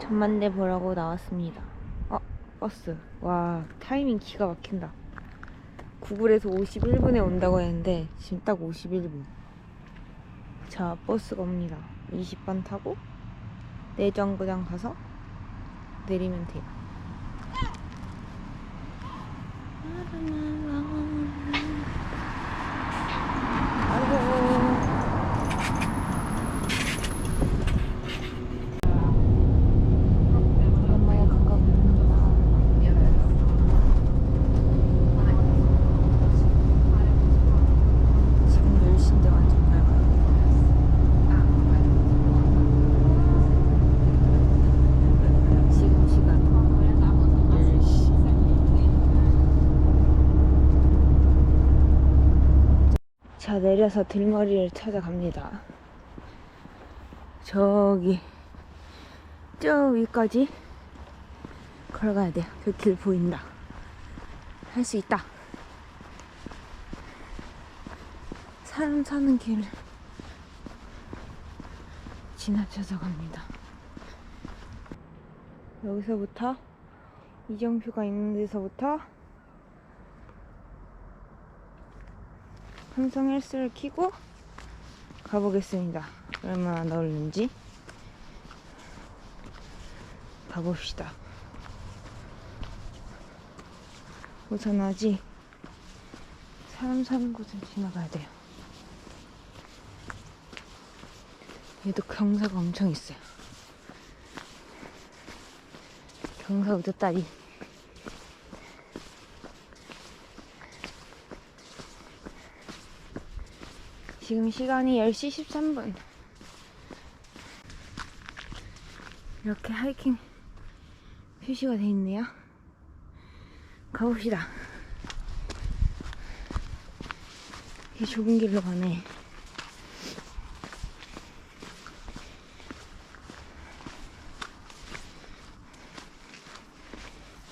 천만대 보라고 나왔습니다. 어, 버스. 와, 타이밍 기가 막힌다. 구글에서 51분에 온다고 했는데 지금 딱 51분. 자, 버스가 옵니다. 20번 타고 내정거장 가서 내리면 돼요. 아이고. 오랜만에 반갑습니다. 지금 10시인데 완전 밝아요. 지금 시간 10시. 자, 내려서 들머리를 찾아갑니다. 저기, 저 위까지 걸어가야 돼요. 그 길 보인다. 할 수 있다. 사람 사는 길 지나쳐서 갑니다. 여기서부터 이정표가 있는 데서부터 삼성 헬스를 키고 가보겠습니다. 얼마나 넓은지 가봅시다. 우선 아직 사람 사는 곳을 지나가야 돼요. 얘도 경사가 엄청 있어요. 경사 우두다리. 지금 시간이 10시 13분. 이렇게 하이킹 표시가 돼 있네요. 가봅시다. 이 좁은 길로 가네.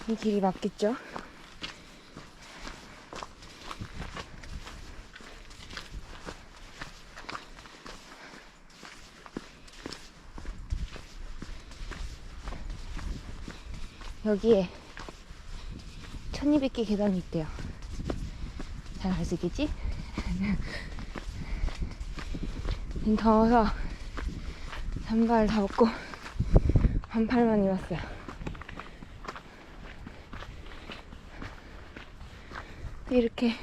이 길이 맞겠죠? 여기에 1200개 계단이 있대요. 잘 갈 수 있겠지? 더워서 잠바를 다 벗고 반팔만 입었어요. 이렇게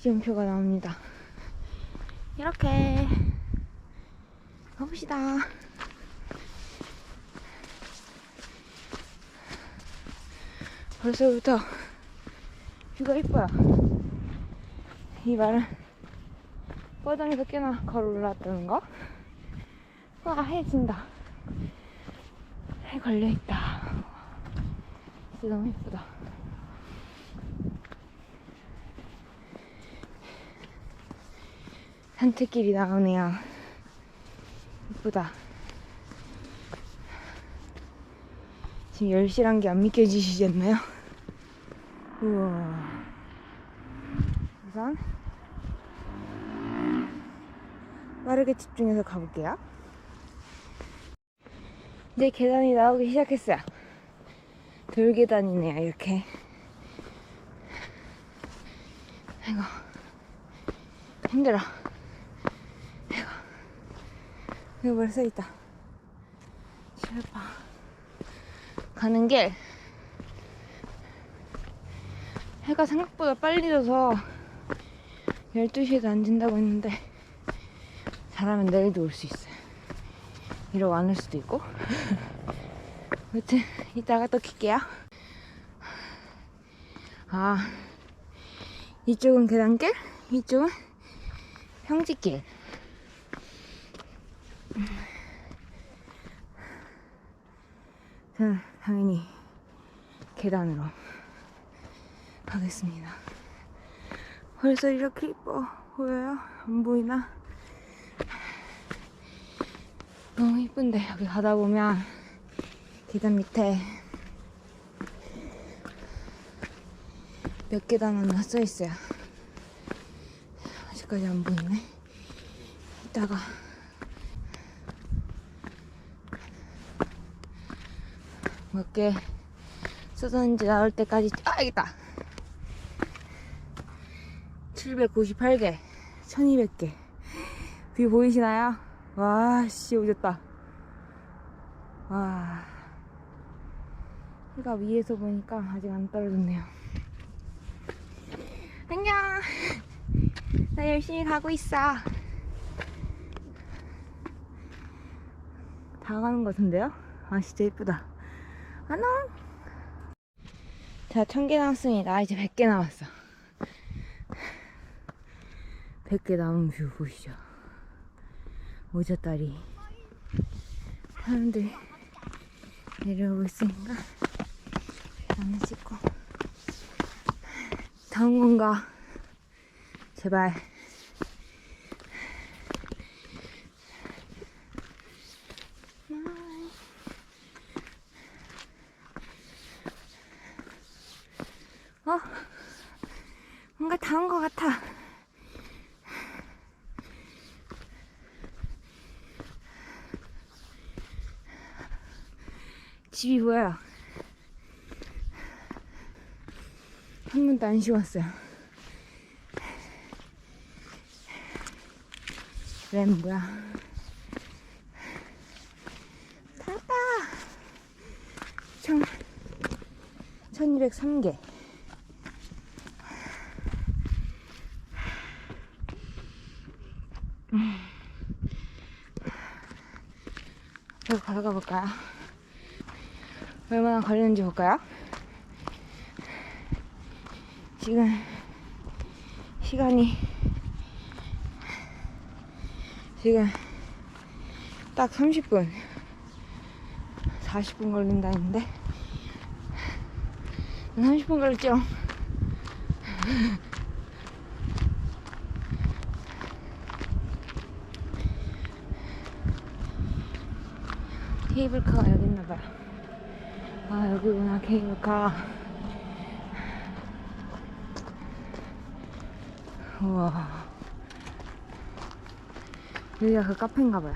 시험표가 나옵니다. 이렇게 가봅시다. 벌써부터 뷰가 이뻐요. 이 말은 뻐장에서 꽤나 걸어 올라왔다는 거. 와, 해 진다. 해 걸려있다. 진짜 너무 예쁘다. 산책길이 나오네요. 예쁘다. 지금 10시란 게 안 믿겨지시지 않나요? 우와. 우선 빠르게 집중해서 가볼게요. 이제 계단이 나오기 시작했어요. 돌계단이네요, 이렇게. 아이고, 힘들어. 아이고, 여기 벌써 있다. 실파. 가는 길 해가 생각보다 빨리 져서 12시에도 안 진다고 했는데 잘하면 내일도 올 수 있어요. 이러고 안 올 수도 있고. 아무튼 이따가 또 킬게요. 아 이쪽은 계단길 이쪽은 평지길. 저는 당연히 계단으로 가겠습니다. 벌써 이렇게 이뻐 보여요? 안 보이나? 너무 이쁜데 여기 가다 보면 계단 밑에 몇 계단 하나 써 있어요. 아직까지 안 보이네. 이따가 몇 개 쏟았는지 나올 때까지 아 있다 798개 1200개. 뷰 보이시나요? 와씨 오졌다. 와. 해가 위에서 보니까 아직 안 떨어졌네요. 안녕. 나 열심히 가고 있어. 다 가는 것 같은데요? 아 진짜 예쁘다. 안녕. 자 1000개 남았습니다. 이제 100개 남았어 100개 남은 뷰 보이시죠? 오젓다리 사람들 내려오고 있으니까 나는 찍고. 다음 건가 제발 어? 뭔가 다 온 것 같아. 집이 보여요. 한 번도 안 쉬웠어요. 램 뭐야? 천, 1203개. 여기 가져가 볼까요? 얼마나 걸리는지 볼까요? 지금 시간이 지금 딱 30분 40분 걸린다 했는데 30분 걸렸죠? 케이블카가 여기 있나봐요. 아, 여기구나, 케이블카. 우와. 여기가 그 카페인가봐요.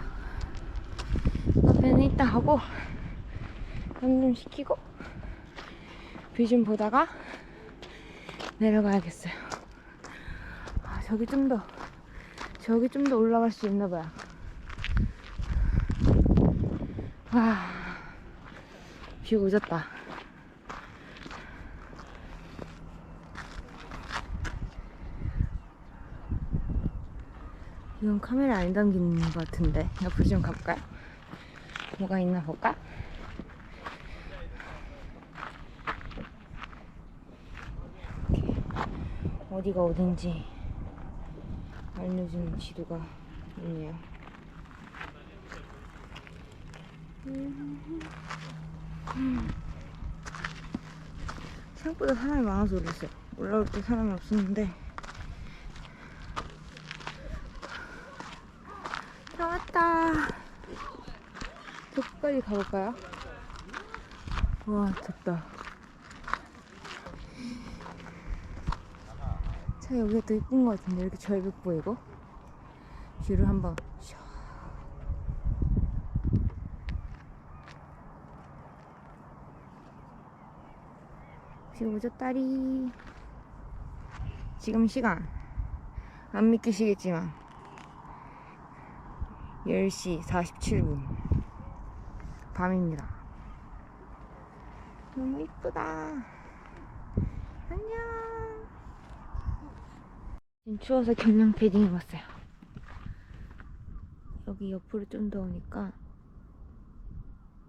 카페는 이따 하고, 좀 시키고, 뷰 좀 보다가 내려가야겠어요. 아, 저기 좀 더, 저기 좀 더 올라갈 수 있나봐요. 와, 비 오졌다. 이건 카메라 안 담기는 것 같은데 옆으로 좀 가볼까요? 뭐가 있나 볼까? 어디가 어딘지 알려주는 지도가 있네요. 생각보다 사람이 많아서 놀랐어요. 올라올 때 사람이 없었는데. 다 왔다. 저까지 가볼까요? 와, 덥다. 차 여기가 더 이쁜 것 같은데, 이렇게 절벽 보이고. 뷰를 한번 지금 오졌다리 지금 시간. 안 믿기시겠지만. 10시 47분. 밤입니다. 너무 이쁘다. 안녕. 지금 추워서 경량 패딩 입었어요. 여기 옆으로 좀 더 오니까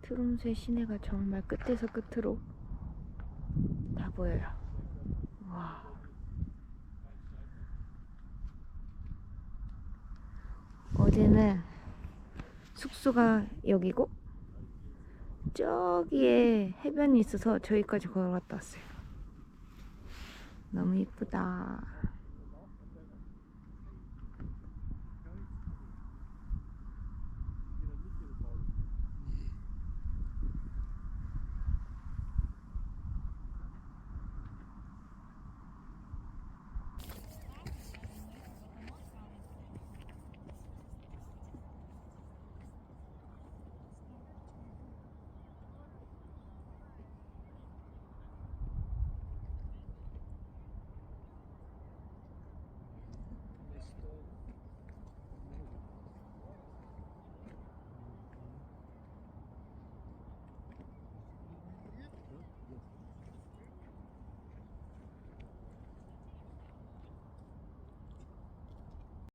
트롬스의 시내가 정말 끝에서 끝으로 다 보여요. 와. 어제는 숙소가 여기고 저기에 해변이 있어서 저기까지 걸어갔다 왔어요. 너무 이쁘다.